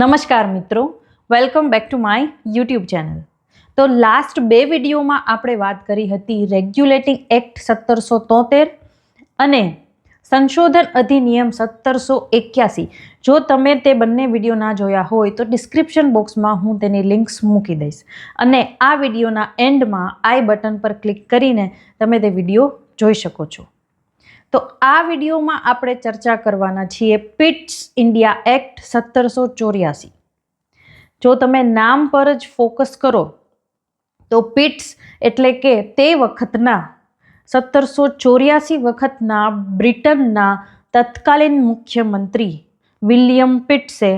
નમસ્કાર મિત્રો. Welcome back to my YouTube channel તો લાસ્ટ બે વિડીયોમાં આપણે વાત કરી હતી રેગ્યુલેટિંગ એક્ટ સત્તરસો તોતેર અને સંશોધન અધિનિયમ સત્તરસો એક્યાસી. જો તમે તે બંને વીડિયો ના જોયા હોય તો ડિસ્ક્રિપ્શન બોક્સમાં હું તેની લિંક્સ મૂકી દઈશ. અને આ વિડીયોના એન્ડમાં આઈ બટન પર ક્લિક કરીને તમે તે વીડિયો જોઈ શકો છો. તો આ વિડીયોમાં આપણે ચર્ચા કરવાના છીએ પિટ્સ ઇન્ડિયા એક્ટ સત્તરસો ચોર્યાસી. જો તમે નામ પર જ ફોકસ કરો, તો પિટ્સ એટલે કે તે વખતના, સત્તરસો ચોર્યાસી વખતના બ્રિટનના તત્કાલીન મુખ્યમંત્રી વિલિયમ પિટ્સે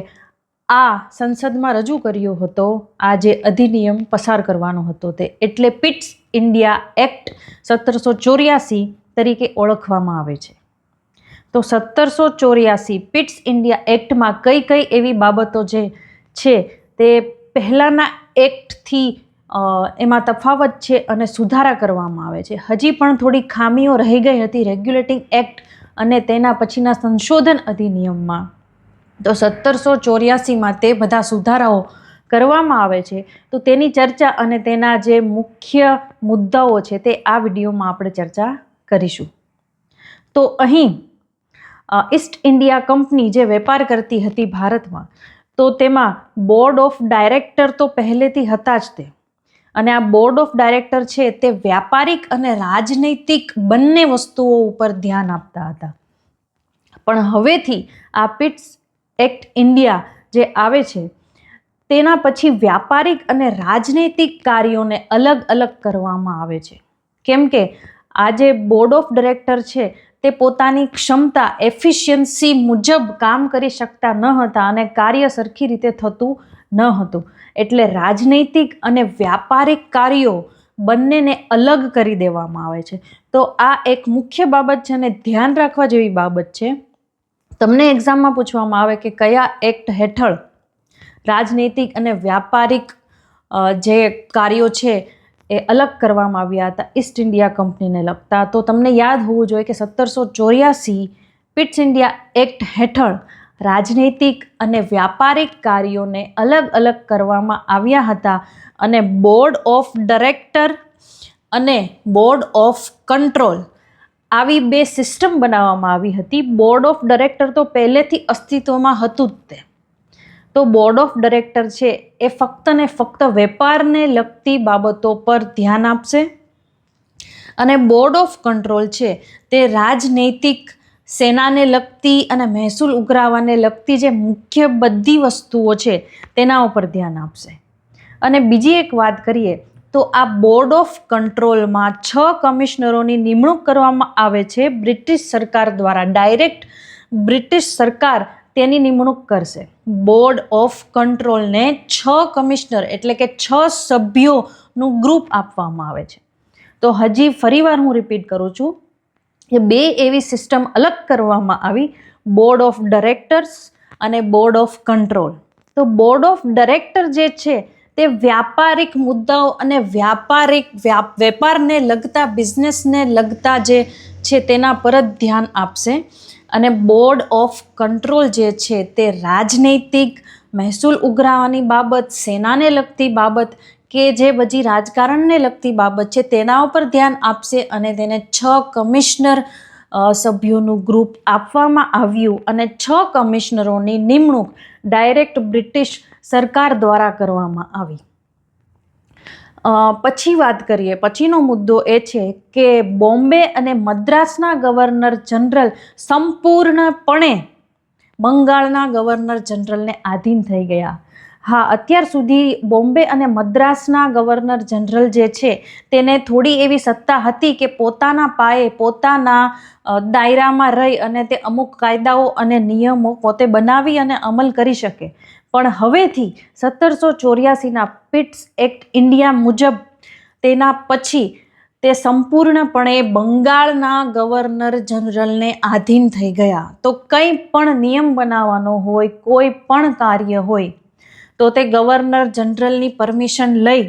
આ સંસદમાં રજૂ કર્યો હતો આ જે અધિનિયમ પસાર કરવાનો હતો તે. એટલે પિટ્સ ઇન્ડિયા એક્ટ સત્તરસો ચોર્યાસી તરીકે ઓળખવામાં આવે છે. તો સત્તરસો ચોર્યાસી પિટ્સ ઇન્ડિયા એક્ટમાં કઈ કઈ એવી બાબતો જે છે તે પહેલાંના એક્ટથી એમાં તફાવત છે અને સુધારા કરવામાં આવે છે. હજી પણ થોડી ખામીઓ રહી ગઈ હતી રેગ્યુલેટિંગ એક્ટ અને તેના પછીના સંશોધન અધિનિયમમાં. તો સત્તરસો ચોર્યાસીમાં તે બધા સુધારાઓ કરવામાં આવે છે. તો તેની ચર્ચા અને તેના જે મુખ્ય મુદ્દાઓ છે તે આ વિડીયોમાં આપણે ચર્ચા કરીશું. તો અહીં ઈસ્ટ ઇન્ડિયા કંપની જે વેપાર કરતી હતી ભારતમાં, તો તેમાં બોર્ડ ઓફ ડાયરેક્ટર તો પહેલેથી હતા જ તે. અને આ બોર્ડ ઓફ ડાયરેક્ટર છે તે વ્યાપારિક અને રાજનૈતિક બંને વસ્તુઓ ઉપર ધ્યાન આપતા હતા. પણ હવેથી આ પિટ્સ એક્ટ ઇન્ડિયા જે આવે છે, તેના પછી વ્યાપારિક અને રાજનૈતિક કાર્યોને અલગ અલગ કરવામાં આવે છે. કેમ કે આ જે બોર્ડ ઓફ ડિરેક્ટર છે, તે પોતાની ક્ષમતા એફિશિયન્સી મુજબ કામ કરી શકતા ન હતા અને કાર્ય સરખી રીતે થતું ન હતું. એટલે રાજનૈતિક અને વ્યાપારિક કાર્યો બંનેને અલગ કરી દેવામાં આવે છે. તો આ એક મુખ્ય બાબત છે અને ધ્યાન રાખવા જેવી બાબત છે. તમને એક્ઝામમાં પૂછવામાં આવે કે કયા એક્ટ હેઠળ રાજનૈતિક અને વ્યાપારિક જે કાર્યો છે એ અલગ કરવામાં આવ્યા હતા ઈસ્ટ ઇન્ડિયા કંપનીને લગતા. તો તમને યાદ હોવું જોઈએ કે સત્તરસો ચોર્યાસી પિટ્સ ઇન્ડિયા એક્ટ હેઠળ રાજનૈતિક અને વ્યાપારિક કાર્યોને અલગ અલગ કરવામાં આવ્યા હતા અને બોર્ડ ઓફ ડિરેક્ટર અને બોર્ડ ઓફ કંટ્રોલ આવી બે સિસ્ટમ બનાવવામાં આવી હતી. બોર્ડ ઓફ ડિરેક્ટર તો પહેલેથી અસ્તિત્વમાં હતું જ તે. તો બોર્ડ ઓફ ડિરેક્ટર છે, એ ફક્ત ને ફક્ત વેપારને લગતી બાબતો પર ધ્યાન આપશે. અને બોર્ડ ઓફ કંટ્રોલ છે, તે રાજનૈતિક સેનાને લગતી અને મહેસૂલ ઉઘરાવાને લગતી જે મુખ્ય બધી વસ્તુઓ છે, તેના ઉપર ધ્યાન આપશે. અને બીજી એક વાત કરીએ, તો આ બોર્ડ ઓફ કંટ્રોલમાં છ કમિશનરોની નિમણૂક કરવામાં આવે છે, બ્રિટિશ સરકાર દ્વારા. ડાયરેક્ટ બ્રિટિશ સરકાર તેની નિમણૂક કરશે. બોર્ડ ઓફ કંટ્રોલને છ કમિશનર એટલે કે છ સભ્યોનું ગ્રુપ આપવામાં આવે છે. તો હજી ફરીવાર હું રિપીટ કરું છું કે બે એવી સિસ્ટમ અલગ કરવામાં આવી બોર્ડ ઓફ ડિરેક્ટર્સ અને બોર્ડ ઓફ કંટ્રોલ તો બોર્ડ ઓફ ડિરેક્ટર જે છે, તે વ્યાપારિક મુદ્દાઓ અને વ્યાપારિક વ્યાપ વેપારને લગતા બિઝનેસને લગતા જે છે તેના પર જ ધ્યાન આપશે. અને બોર્ડ ઓફ કંટ્રોલ જે છે તે રાજનૈતિક મહેસૂલ ઉઘરાવાની બાબત, સેનાને લગતી બાબત કે જે બધી રાજકારણને લગતી બાબત છે તેના ઉપર ધ્યાન આપશે અને તેને છ કમિશનર સભ્યોનું ગ્રુપ આપવામાં આવ્યું અને છ કમિશનરોની નિમણૂક ડાયરેક્ટ બ્રિટિશ સરકાર દ્વારા કરવામાં આવી. પછી વાત કરીએ, પછીનો મુદ્દો એ છે કે બોમ્બે અને મદ્રાસના ગવર્નર જનરલ સંપૂર્ણપણે બંગાળના ગવર્નર જનરલને આધીન થઈ ગયા. હા, અત્યાર સુધી બોમ્બે અને મદ્રાસના ગવર્નર જનરલ જે છે, તેને થોડી એવી સત્તા હતી કે પોતાના પાયે, પોતાના દાયરામાં રહી અને તે અમુક કાયદાઓ અને નિયમો પોતે બનાવી અને અમલ કરી શકે. પણ હવેથી સત્તરસો ચોર્યાસીના પિટ્સ એક્ટ ઇન્ડિયા મુજબ તેના પછી તે સંપૂર્ણપણે બંગાળના ગવર્નર જનરલને આધીન થઈ ગયા. તો કંઈ પણ નિયમ બનાવવાનો હોય, કોઈ પણ કાર્ય હોય, તો તે ગવર્નર જનરલની પરમિશન લઈ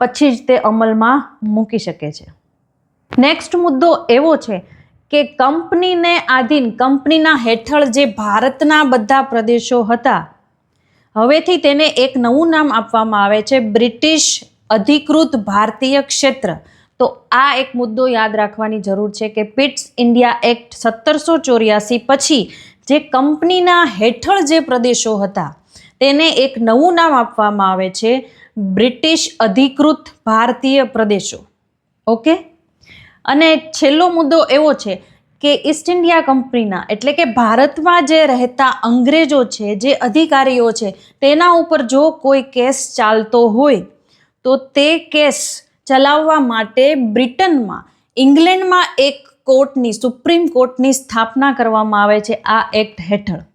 પછી જ તે અમલમાં મૂકી શકે છે. નેક્સ્ટ મુદ્દો એવો છે કે કંપનીને આધીન, કંપનીના હેઠળ જે ભારતના બધા પ્રદેશો હતા, હવેથી તેને એક નવું નામ આપવામાં આવે છે, બ્રિટિશ અધિકૃત ભારતીય ક્ષેત્ર. તો આ એક મુદ્દો યાદ રાખવાની જરૂર છે કે પિટ્સ ઇન્ડિયા એક્ટ સત્તરસો ચોર્યાસી પછી જે કંપનીના હેઠળ જે પ્રદેશો હતા, તેને એક નવું નામ આપવામાં આવે છે, બ્રિટિશ અધિકૃત ભારતીય પ્રદેશો. ઓકે? અને છેલ્લો મુદ્દો એવો છે કે ઈસ્ટ ઇન્ડિયા કંપનીના, એટલે કે ભારતમાં જે રહેતા અંગ્રેજો છે, જે અધિકારીઓ છે, તેના ઉપર જો કોઈ કેસ ચાલતો હોય, તો તે કેસ ચલાવવા માટે બ્રિટનમાં, ઇંગ્લેન્ડમાં એક કોર્ટની, સુપ્રીમ કોર્ટની સ્થાપના કરવામાં આવે છે આ એક્ટ હેઠળ.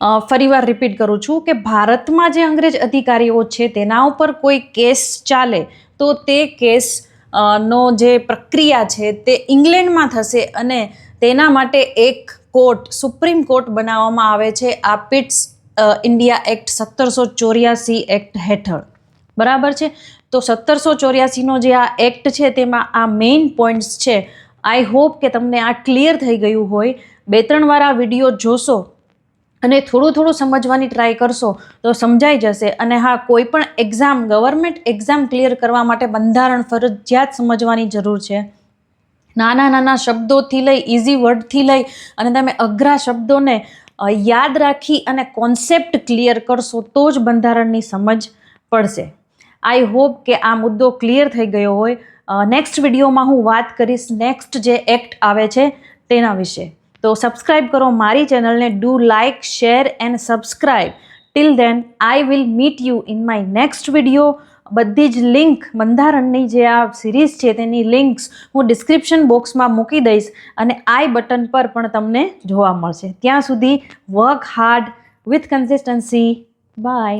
ફરી ફરીવાર રિપીટ કરું છું કે ભારતમાં જે અંગ્રેજ અધિકારીઓ છે, તેના ઉપર કોઈ કેસ ચાલે, તો તે કેસ નો જે પ્રક્રિયા છે તે ઇંગ્લેન્ડમાં થશે અને તેના માટે એક કોર્ટ, સુપ્રીમ કોર્ટ બનાવવામાં આવે છે આ પિટ્સ ઇન્ડિયા એક્ટ સત્તરસો ચોર્યાસી એક્ટ હેઠળ. બરાબર છે? તો સત્તરસો ચોર્યાસીનો જે આ એક્ટ છે તેમાં આ મેઇન પોઈન્ટ્સ છે. આઈ હોપ કે તમને આ ક્લિયર થઈ ગયું હોય. બે ત્રણ વાર આ વીડિયો જોશો અને થોડું થોડું સમજવાની ટ્રાય કરશો તો સમજાઈ જશે. અને હા, કોઈ પણ એક્ઝામ ગવર્મેન્ટ એક્ઝામ ક્લિયર કરવા માટે બંધારણ ફરજિયાત સમજવાની જરૂર છે. નાના નાના શબ્દોથી લઈ ઇઝી વર્ડથી લઈ અને તમે અઘરા શબ્દોને યાદ રાખી અને કોન્સેપ્ટ ક્લિયર કરશો તો જ બંધારણની સમજ પડશે. આઈ હોપ કે આ મુદ્દો ક્લિયર થઈ ગયો હોય. નેક્સ્ટ વિડીયોમાં હું વાત કરીશ નેક્સ્ટ જે એક્ટ આવે છે તેના વિશે. તો સબસ્ક્રાઈબ કરો મારી ચેનલને do like share and subscribe till then I will meet you in my next video બધી જ લિંક બંધારણની જે આ સિરીઝ છે તેની લિંક્સ હું ડિસ્ક્રિપ્શન બોક્સમાં મૂકી દઈશ અને આઈ બટન પર પણ તમને જોવા મળશે. ત્યાં સુધી work hard with consistency bye